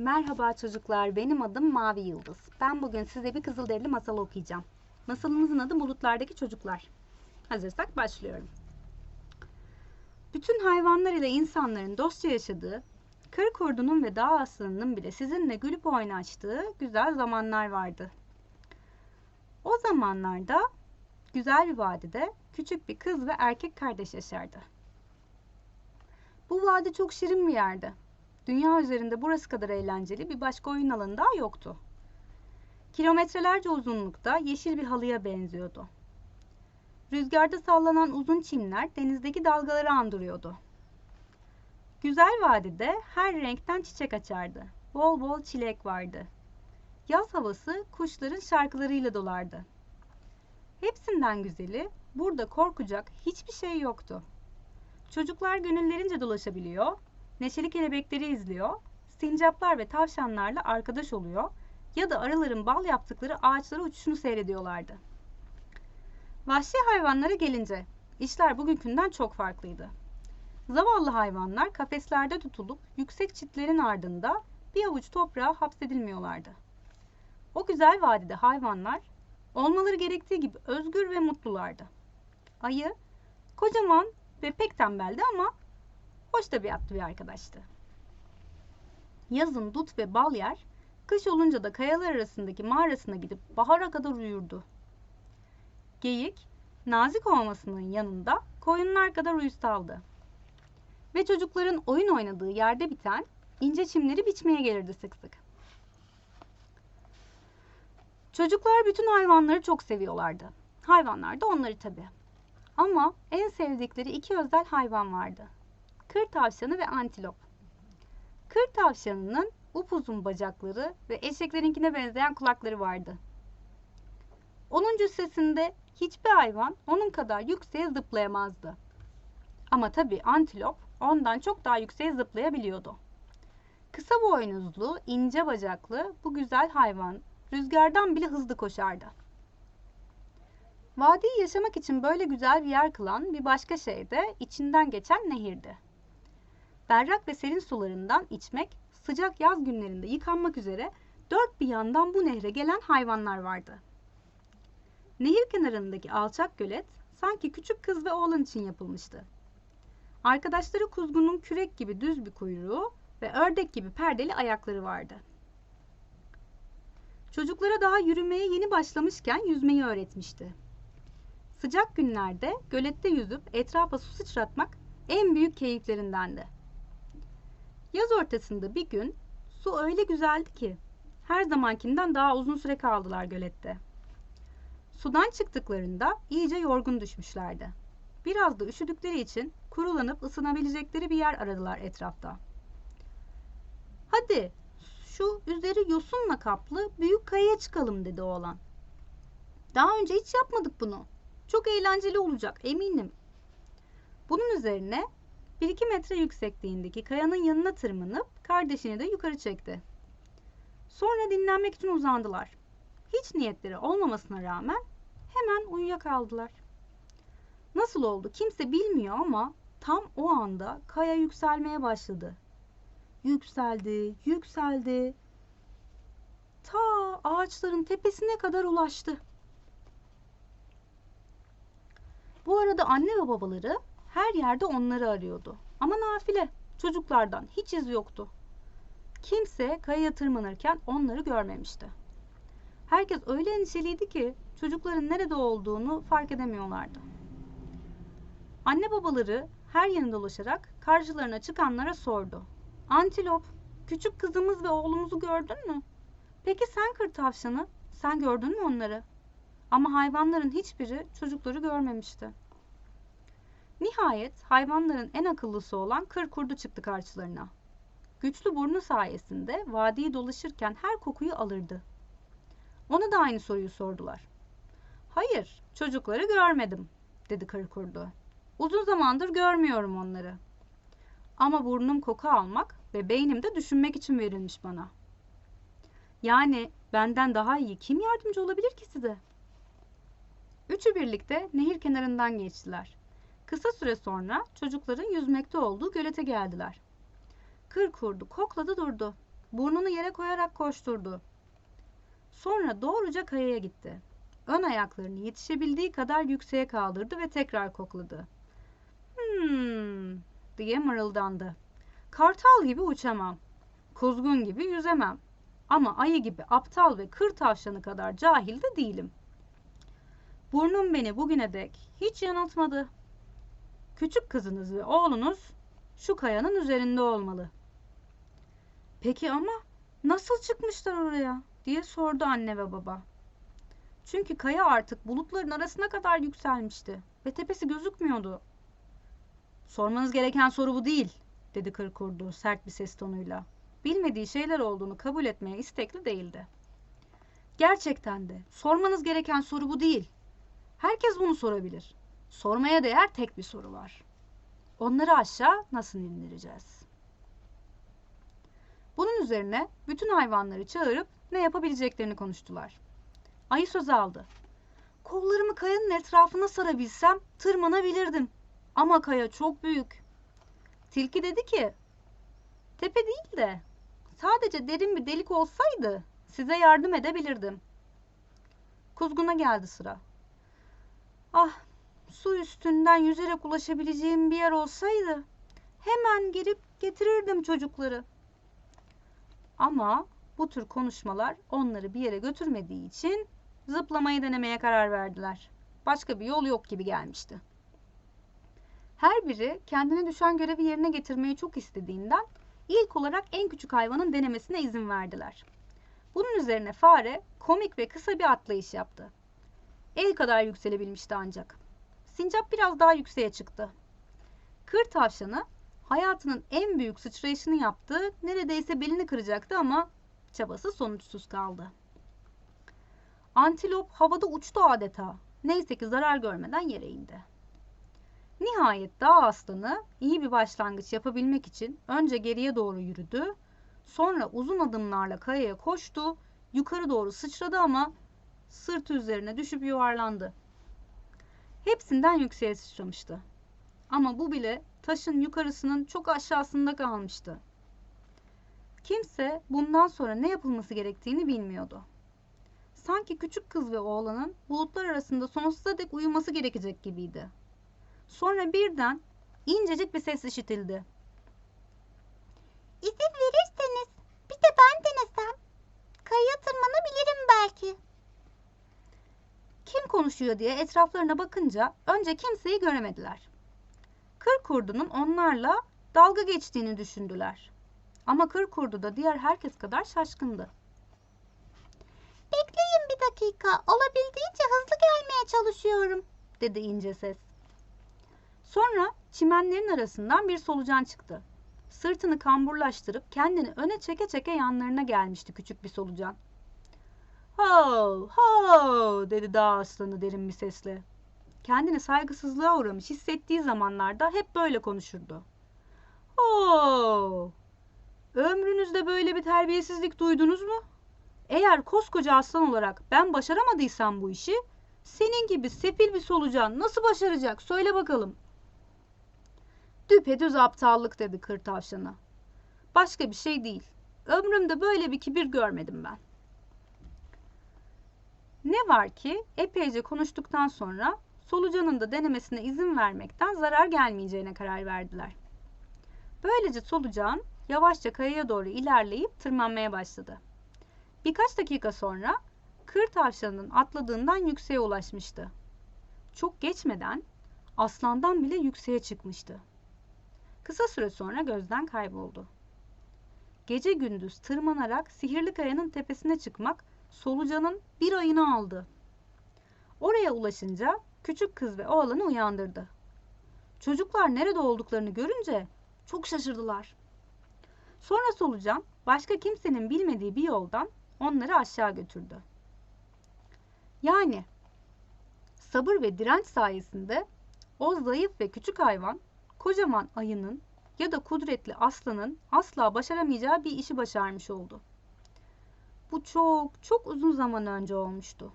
Merhaba çocuklar, benim adım Mavi Yıldız. Ben bugün size bir Kızılderili masal okuyacağım. Masalımızın adı Bulutlardaki Çocuklar. Hazırsak başlıyorum. Bütün hayvanlar ile insanların dostça yaşadığı, kır kurdunun ve dağ aslanının bile sizinle gülüp oynaştığı güzel zamanlar vardı. O zamanlarda güzel bir vadide küçük bir kız ve erkek kardeş yaşardı. Bu vadi çok şirin bir yerdi. Dünya üzerinde burası kadar eğlenceli bir başka oyun alanı daha yoktu. Kilometrelerce uzunlukta yeşil bir halıya benziyordu. Rüzgarda sallanan uzun çimler denizdeki dalgaları andırıyordu. Güzel vadide her renkten çiçek açardı. Bol bol çilek vardı. Yaz havası kuşların şarkılarıyla dolardı. Hepsinden güzeli burada korkacak hiçbir şey yoktu. Çocuklar gönüllerince dolaşabiliyor, neşeli kelebekleri izliyor, sincaplar ve tavşanlarla arkadaş oluyor ya da arıların bal yaptıkları ağaçlara uçuşunu seyrediyorlardı. Vahşi hayvanlara gelince işler bugünkünden çok farklıydı. Zavallı hayvanlar kafeslerde tutulup yüksek çitlerin ardında bir avuç toprağa hapsedilmiyorlardı. O güzel vadide hayvanlar olmaları gerektiği gibi özgür ve mutlulardı. Ayı kocaman ve pek tembeldi ama hoş tabiatlı bir arkadaştı. Yazın dut ve bal yer, kış olunca da kayalar arasındaki mağarasına gidip bahara kadar uyurdu. Geyik, nazik olmasının yanında koyunlar kadar uysaldı. Ve çocukların oyun oynadığı yerde biten ince çimleri biçmeye gelirdi sık sık. Çocuklar bütün hayvanları çok seviyorlardı. Hayvanlar da onları tabii. Ama en sevdikleri iki özel hayvan vardı. Kır tavşanı ve antilop. Kır tavşanının upuzun bacakları ve eşeklerinkine benzeyen kulakları vardı. Onun cüssesinde hiçbir hayvan onun kadar yükseğe zıplayamazdı. Ama tabii antilop ondan çok daha yükseğe zıplayabiliyordu. Kısa boynuzlu, ince bacaklı bu güzel hayvan rüzgardan bile hızlı koşardı. Vadiyi yaşamak için böyle güzel bir yer kılan bir başka şey de içinden geçen nehirdi. Berrak ve serin sularından içmek, sıcak yaz günlerinde yıkanmak üzere dört bir yandan bu nehre gelen hayvanlar vardı. Nehir kenarındaki alçak gölet sanki küçük kız ve oğlan için yapılmıştı. Arkadaşları kuzgunun kürek gibi düz bir kuyruğu ve ördek gibi perdeli ayakları vardı. Çocuklara daha yürümeye yeni başlamışken yüzmeyi öğretmişti. Sıcak günlerde gölette yüzüp etrafa su sıçratmak en büyük keyiflerindendi. Yaz ortasında bir gün su öyle güzeldi ki her zamankinden daha uzun süre kaldılar gölette. Sudan çıktıklarında iyice yorgun düşmüşlerdi. Biraz da üşüdükleri için kurulanıp ısınabilecekleri bir yer aradılar etrafta. Hadi şu üzeri yosunla kaplı büyük kayaya çıkalım dedi oğlan. Daha önce hiç yapmadık bunu. Çok eğlenceli olacak eminim. Bunun üzerine 1-2 metre yüksekliğindeki kayanın yanına tırmanıp kardeşini de yukarı çekti. Sonra dinlenmek için uzandılar. Hiç niyetleri olmamasına rağmen hemen uyuyakaldılar. Nasıl oldu kimse bilmiyor ama tam o anda kaya yükselmeye başladı. Yükseldi, yükseldi. Ta ağaçların tepesine kadar ulaştı. Bu arada anne ve babaları her yerde onları arıyordu. Ama nafile, çocuklardan hiç iz yoktu. Kimse kayaya tırmanırken onları görmemişti. Herkes öyle endişeliydi ki çocukların nerede olduğunu fark edemiyorlardı. Anne babaları her yerinde dolaşarak karşılarına çıkanlara sordu. Antilop, küçük kızımız ve oğlumuzu gördün mü? Peki sen kır tavşanı, sen gördün mü onları? Ama hayvanların hiçbiri çocukları görmemişti. Nihayet hayvanların en akıllısı olan kır kurdu çıktı karşılarına. Güçlü burnu sayesinde vadiyi dolaşırken her kokuyu alırdı. Ona da aynı soruyu sordular. Hayır, çocukları görmedim, dedi kır kurdu. Uzun zamandır görmüyorum onları. Ama burnum koku almak ve beynim de düşünmek için verilmiş bana. Yani benden daha iyi kim yardımcı olabilir ki size? Üçü birlikte nehir kenarından geçtiler. Kısa süre sonra çocukların yüzmekte olduğu gölete geldiler. Kır kurdu, kokladı durdu. burnunu yere koyarak koşturdu. Sonra doğruca kayaya gitti. Ön ayaklarını yetişebildiği kadar yükseğe kaldırdı ve tekrar kokladı. Hmm diye mırıldandı. Kartal gibi uçamam. Kuzgun gibi yüzemem. Ama ayı gibi aptal ve kır tavşanı kadar cahil de değilim. Burnum beni bugüne dek hiç yanıltmadı. Küçük kızınız ve oğlunuz şu kayanın üzerinde olmalı. Peki ama nasıl çıkmışlar oraya diye sordu anne ve baba. Çünkü kaya artık bulutların arasına kadar yükselmişti ve tepesi gözükmüyordu. Sormanız gereken soru bu değil, dedi kırkurdu sert bir ses tonuyla. Bilmediği şeyler olduğunu kabul etmeye istekli değildi. Gerçekten de sormanız gereken soru bu değil. Herkes bunu sorabilir. Sormaya değer tek bir soru var. Onları aşağı nasıl indireceğiz? Bunun üzerine bütün hayvanları çağırıp ne yapabileceklerini konuştular. Ayı söz aldı. Kollarımı kayanın etrafına sarabilsem tırmanabilirdim. Ama kaya çok büyük. Tilki dedi ki, tepe değil de sadece derin bir delik olsaydı size yardım edebilirdim. Kuzguna geldi sıra. Ah, su üstünden yüzerek ulaşabileceğim bir yer olsaydı hemen girip getirirdim çocukları. Ama bu tür konuşmalar onları bir yere götürmediği için zıplamayı denemeye karar verdiler. Başka bir yol yok gibi gelmişti. Her biri kendine düşen görevi yerine getirmeyi çok istediğinden ilk olarak en küçük hayvanın denemesine izin verdiler. Bunun üzerine fare komik ve kısa bir atlayış yaptı. El kadar yükselebilmişti ancak. Sincap biraz daha yükseğe çıktı. Kır tavşanı hayatının en büyük sıçrayışını yaptı. Neredeyse belini kıracaktı ama çabası sonuçsuz kaldı. Antilop havada uçtu adeta. Neyse ki zarar görmeden yere indi. Nihayet dağ aslanı iyi bir başlangıç yapabilmek için önce geriye doğru yürüdü, sonra uzun adımlarla kayaya koştu, yukarı doğru sıçradı ama sırtı üzerine düşüp yuvarlandı. Hepsinden yükseğe sıçramıştı. Ama bu bile taşın yukarısının çok aşağısında kalmıştı. Kimse bundan sonra ne yapılması gerektiğini bilmiyordu. Sanki küçük kız ve oğlanın bulutlar arasında sonsuza dek uyuması gerekecek gibiydi. Sonra birden incecik bir ses işitildi. İzin verirseniz bir de ben denesem. Kayaya tırmanabilirim belki. Kim konuşuyor diye etraflarına bakınca önce kimseyi göremediler. Kır kurdunun onlarla dalga geçtiğini düşündüler. Ama kır kurdu da diğer herkes kadar şaşkındı. Bekleyin bir dakika. Olabildiğince hızlı gelmeye çalışıyorum. dedi ince ses. Sonra çimenlerin arasından bir solucan çıktı. Sırtını kamburlaştırıp kendini öne çeke çeke yanlarına gelmişti küçük bir solucan. Ho ho dedi dağ aslanı derin bir sesle. Kendini saygısızlığa uğramış hissettiği zamanlarda hep böyle konuşurdu. Ho! Ömrünüzde böyle bir terbiyesizlik duydunuz mu? Eğer koskoca aslan olarak ben başaramadıysam bu işi, senin gibi sefil bir solucan nasıl başaracak? Söyle bakalım. Düpedüz aptallık dedi kır tavşanı. Başka bir şey değil. Ömrümde böyle bir kibir görmedim ben. Ne var ki epeyce konuştuktan sonra solucanın da denemesine izin vermekten zarar gelmeyeceğine karar verdiler. Böylece solucan yavaşça kayaya doğru ilerleyip tırmanmaya başladı. Birkaç dakika sonra kır tavşanının atladığından yükseğe ulaşmıştı. Çok geçmeden aslandan bile yükseğe çıkmıştı. Kısa süre sonra gözden kayboldu. Gece gündüz tırmanarak sihirli kayanın tepesine çıkmak solucanın bir ayını aldı. Oraya ulaşınca küçük kız ve oğlanı uyandırdı. Çocuklar nerede olduklarını görünce çok şaşırdılar. Sonra solucan başka kimsenin bilmediği bir yoldan onları aşağı götürdü. Yani sabır ve direnç sayesinde o zayıf ve küçük hayvan kocaman ayının ya da kudretli aslanın asla başaramayacağı bir işi başarmış oldu. Bu çok çok uzun zaman önce olmuştu.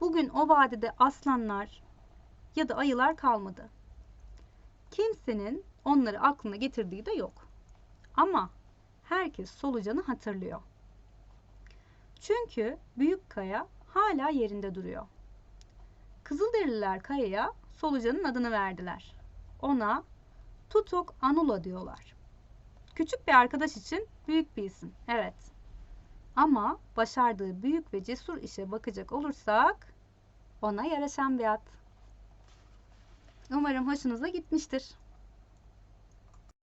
Bugün o vadide aslanlar ya da ayılar kalmadı. Kimsenin onları aklına getirdiği de yok. Ama herkes solucanı hatırlıyor. Çünkü büyük kaya hala yerinde duruyor. Kızılderililer kayaya solucanın adını verdiler. Ona Tutuk Anula diyorlar. Küçük bir arkadaş için büyük bir isim, evet. Ama başardığı büyük ve cesur işe bakacak olursak ona yaraşan bir at. Umarım hoşunuza gitmiştir.